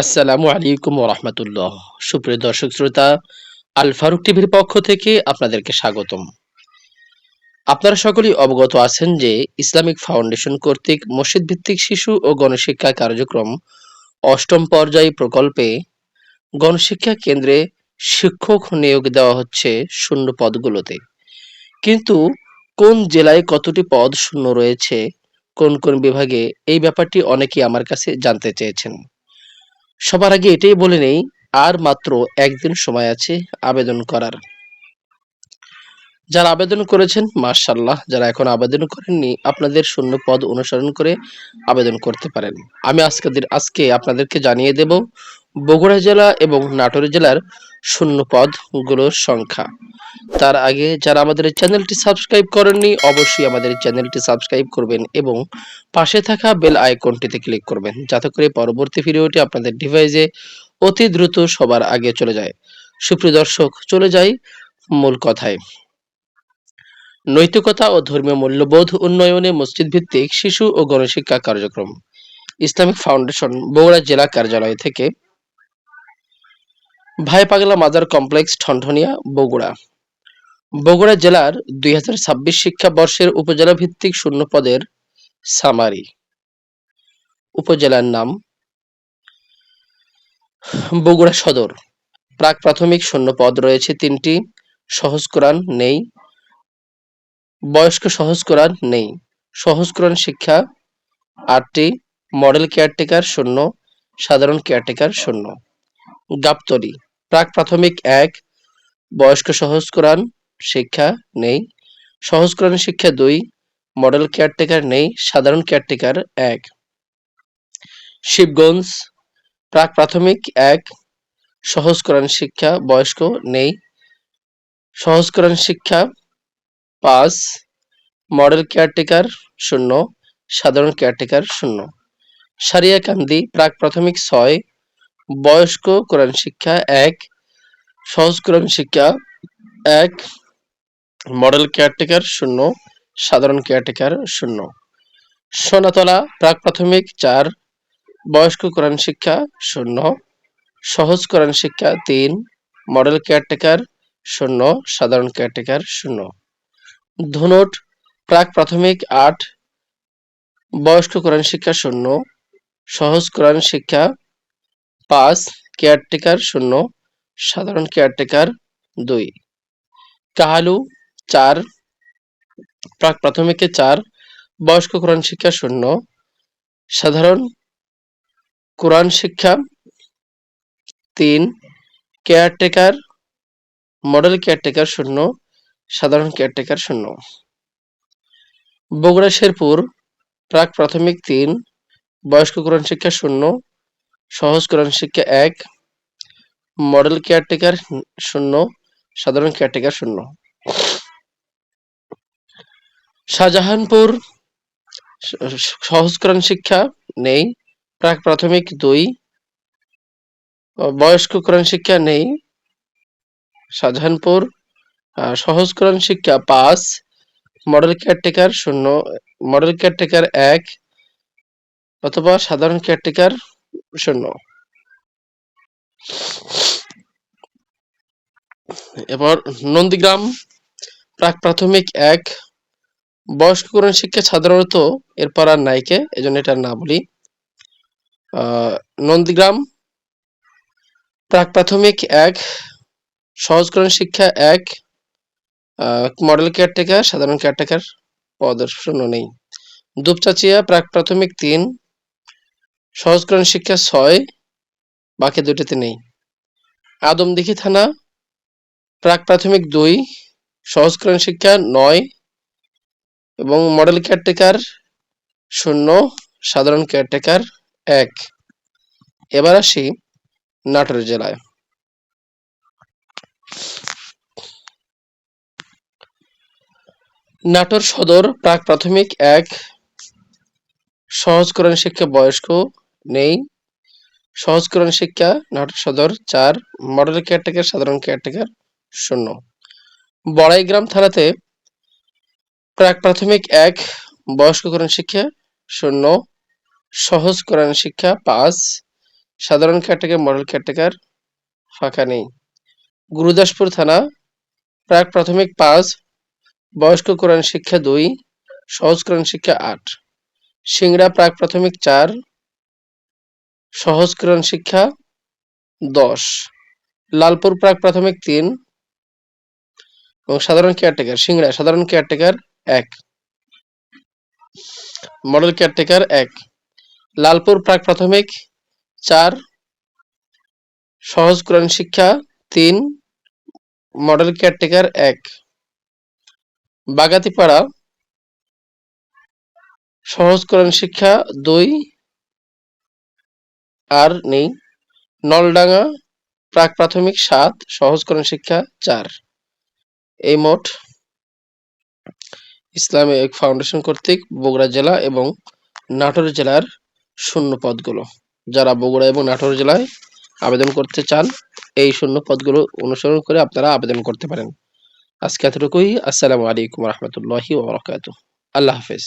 আসসালামু আলাইকুম রহমতুল্লাহ। সুপ্রিয় দর্শক শ্রোতা, আল ফারুক টিভির পক্ষ থেকে আপনাদেরকে স্বাগতম। আপনারা সকলেই অবগত আছেন যে ইসলামিক ফাউন্ডেশন কর্তৃক মসজিদ ভিত্তিক শিশু ও গণশিক্ষা কার্যক্রম অষ্টম পর্যায় প্রকল্পে গণশিক্ষা কেন্দ্রে শিক্ষক নিয়োগ দেওয়া হচ্ছে শূন্য পদগুলোতে। কিন্তু কোন জেলায় কতটি পদ শূন্য রয়েছে, কোন কোন বিভাগে, এই ব্যাপারটি অনেকেই আমার কাছে জানতে চেয়েছেন। সবার আগে এটাই বলে নেই, আর মাত্র একদিন সময় আছে আবেদন করার। যারা আবেদন করেছেন মার্শাল্লাহ যারা এখন আবেদন করেননি, আপনাদের শূন্য পদ অনুসরণ করে আবেদন করতে পারেন। আমি আজকে আজকে আপনাদেরকে জানিয়ে দেব, বগুড়া জেলা এবং নাটোর জেলার শূন্য পদগুলোর সংখ্যা। তার আগে যারা আমাদের চ্যানেলটি সাবস্ক্রাইব করেননি, অবশ্যই আমাদের চ্যানেলটি সাবস্ক্রাইব করবেন এবং পাশে থাকা বেল আইকনটিতে ক্লিক করবেন, যাতে করে পরবর্তী ভিডিওটি আপনাদের ডিভাইসে অতি দ্রুত সবার আগে চলে যায়। সুপ্রিয় দর্শক, চলে যাই মূল কথায়। নৈতিকতা ও ধর্মীয় মূল্যবোধ উন্নয়নে মসজিদ ভিত্তিক শিশু ও গণশিক্ষা কার্যক্রম। ইসলামিক ফাউন্ডেশন বগুড়া জেলা কার্যালয় থেকে ভাই পাগলা মাজার কমপ্লেক্স ঠনঠনিয়া, বগুড়া। বগুড়া জেলার দুই হাজার ছাব্বিশ শিক্ষাবর্ষের উপজেলা ভিত্তিক শূন্য পদের সামারি। উপজেলার নাম বগুড়া সদর। প্রাক প্রাথমিক শূন্য পদ রয়েছে তিনটি, সহজ কোরআন নেই, বয়স্ক সহজ কোরআন নেই। সহজ কোরআন শিক্ষা আটটি, মডেল কেয়ারটেকার শূন্য, সাধারণ কেয়ারটেকার শূন্য। গাবতলি প্রাক প্রাথমিক এক, বয়স্ক সহজ কোরআন, শিক্ষা নেই। সহজ কোরআন শিক্ষা দুই মডেল কেয়ারটেকার নেই, সাধারণ কেয়ারটেকার এক। শিবগঞ্জ, প্রাক প্রাথমিক এক, সহজ কোরআন শিক্ষা, বয়স্ক নেই। সহজ কোরআন শিক্ষা পাঁচ মডেল কেয়ারটেকার শূন্য, সাধারণ কেয়ারটেকার শূন্য। সারিয়াকান্দি, প্রাক প্রাথমিক ছয় বয়স্ক কোরআন শিক্ষা এক, সহজ কোরআন শিক্ষা এক মডেল কেয়ারটেকার শূন্য, সাধারণ কেয়ারটেকার শূন্য। সোনাতলা প্রাক প্রাথমিক চার, বয়স্ক কোরআন শিক্ষা শূন্য, সহজ কোরআন শিক্ষা তিন মডেল কেয়ারটেকার শূন্য, সাধারণ কেয়ারটেকার শূন্য। ধুনট প্রাক প্রাথমিক আট, বয়স্ক কোরআন শিক্ষা শূন্য, সহজ কোরআন শিক্ষা পাঁচ, কেয়ারটেকার শূন্য, সাধারণ কেয়ারটেকার দুই। কাহালু চার, প্রাক প্রাথমিকে চার, বয়স্ক কোরআন শিক্ষা শূন্য, সাধারণ কোরআন শিক্ষা তিন, কেয়ারটেকার, মডেল কেয়ারটেকার শূন্য, সাধারণ কেয়ারটেকার শূন্য। বগুড়া শেরপুর, প্রাক প্রাথমিক তিন, বয়স্ক কোরআন শিক্ষা শূন্য সহজ কোরআন শিক্ষা এক মডেল কেয়ারটেকার শূন্য, সাধারণ কেয়ারটেকার শূন্য। শাহজাহানপুর, সহজ কোরআন শিক্ষা নেই, প্রাক প্রাথমিক দুই, বয়স্ক কোরআন শিক্ষা নেই, শাহজাহানপুর সহজ কোরআন শিক্ষা পাঁচ মডেল কেয়ারটেকার শূন্য মডেল কেয়ারটেকার এক, অথবা সাধারণ কেয়ারটেকার শূন্য এবার নন্দীগ্রাম, প্রাক প্রাথমিক এক, বয়স্ক কোরআন শিক্ষা সাধারণত এরপর আর নাইকে জন্য এটা না বলি। নন্দীগ্রাম, প্রাক প্রাথমিক এক সহজকরণ শিক্ষা এক মডেল কেয়ারটেকার সাধারণ কেয়ারটেকার পদের শূন্য নেই। দুপচাচিয়া, প্রাক প্রাথমিক তিন সহজকরণ শিক্ষা ছয়, বাকি দুটিতে নেই। আদমদিঘি থানা, প্রাক প্রাথমিক দুই সহজকরণ শিক্ষা নয় এবং মডেল কেয়ারটেকার শূন্য, সাধারণ কেয়ারটেকার এক। এবার আসি নাটোর জেলায়। নাটোর সদর প্রাক প্রাথমিক এক সহজকরণ শিক্ষা বয়স্ক নেই। সহজকরণ শিক্ষা নাটোর সদর চার মডেল কেয়ারটেকার সাধারণ কেয়ারটেকার শূন্য। বড়াইগ্রাম থানাতে প্রাক প্রাথমিক এক, বয়স্ক কোরআন শিক্ষা শূন্য, সহজ কোরআন শিক্ষা পাঁচ, সাধারণ কেয়ারটেকার মডেল কেয়ারটেকার ফাঁকা নেই। গুরুদাসপুর থানা প্রাক প্রাথমিক পাঁচ, বয়স্ক কোরআন শিক্ষা দুই, সহজ কোরআন শিক্ষা আট। সিংড়া প্রাক প্রাথমিক চার, সহজ কোরআন শিক্ষা দশ। লালপুর প্রাক প্রাথমিক তিন এবং সাধারণ কেয়ারটেকার সিংড়া, সাধারণ কেয়ারটেকার এক। মডেল কেয়ারটেকার এক। লালপুর প্রাক প্রাথমিক চার, সহজ কোরআন শিক্ষা তিন মডেল কেয়ারটেকার এক। বাগাতিপাড়া সহজ কোরআন শিক্ষা দুই, আর নেই। নলডাঙ্গা, প্রাক প্রাথমিক সাত, সহজ কোরআন শিক্ষা চার। এই মোট ইসলামিক ফাউন্ডেশন কর্তৃক বগুড়া জেলা এবং নাটোর জেলার শূন্য পদগুলো। যারা বগুড়া এবং নাটোর জেলায় আবেদন করতে চান, এই শূন্য পদগুলো অনুসরণ করে আপনারা আবেদন করতে পারেন। আজকে এতটুকুই। আসসালামু আলাইকুম রহমতুল্লাহি ওবরাকাতু আল্লাহ হাফেজ।